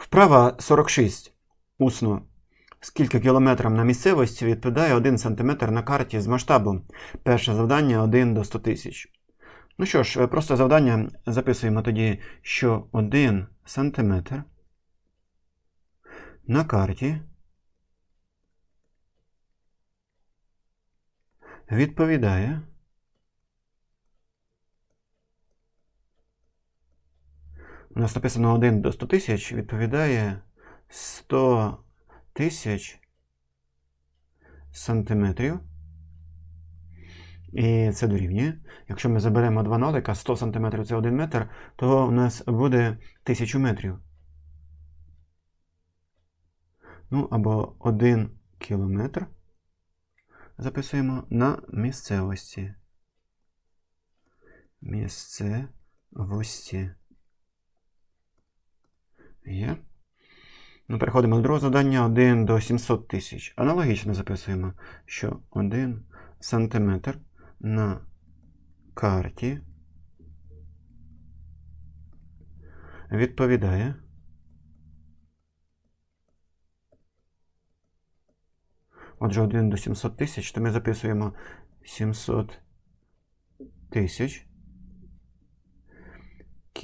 Вправа 46. Усно. Скільки кілометрам на місцевості відповідає 1 см на карті з масштабу? Перше завдання 1 до 100 тисяч. Ну що ж, е, просто завдання записуємо тоді, що 1 см на карті відповідає У нас написано 1 до 100 тисяч, відповідає 100 тисяч сантиметрів. І це дорівнює. Якщо ми заберемо два нолика, 100 сантиметрів це 1 метр, то у нас буде 1000 метрів. Ну, або 1 кілометр. Записуємо на місцевості. Місцевості. Є. Ну, переходимо до другого завдання 1 до 700 тисяч. Аналогічно записуємо, що 1 сантиметр на карті відповідає Отже, 1 до 700 тисяч, то ми записуємо 700 тисяч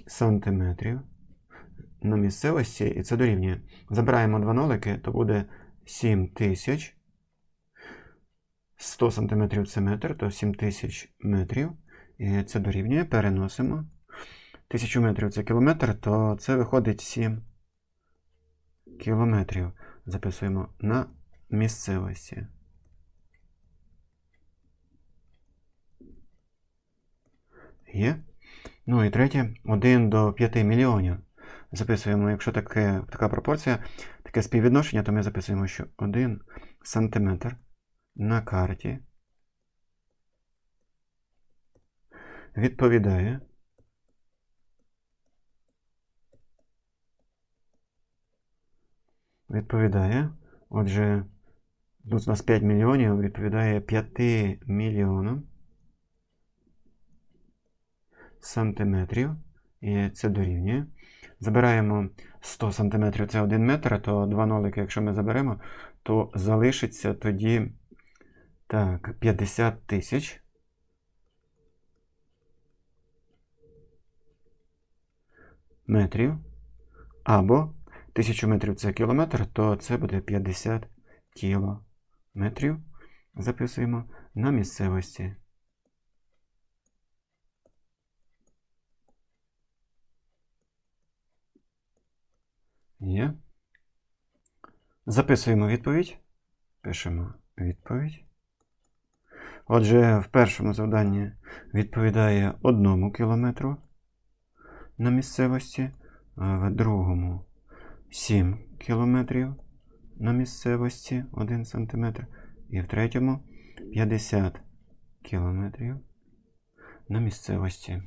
сантиметрів на місцевості, і це дорівнює. Забираємо два нолики, то буде 7 тисяч. 100 см це метр, то 7 тисяч метрів. І це дорівнює, переносимо. 1000 метрів це кілометр, то це виходить 7 кілометрів. Записуємо на місцевості. Є. Ну і третє, 1 до 5 мільйонів. Записуємо, якщо таке, така пропорція, таке співвідношення, то ми записуємо, що 1 сантиметр на карті відповідає відповідає. Отже, тут у нас 5 мільйонів, відповідає 5 мільйонам сантиметрів. І це дорівнює. Забираємо 100 см, це 1 метр, то 2 нолики, якщо ми заберемо, то залишиться тоді так, 50 тисяч. Метрів. Або 1000 метрів це кілометр, то це буде 50 кілометрів. Записуємо на місцевості. Є. Записуємо відповідь. Пишемо відповідь. Отже, в першому завданні відповідає 1 кілометру на місцевості, а в другому 7 кілометрів на місцевості 1 см, і в третьому 50 кілометрів на місцевості.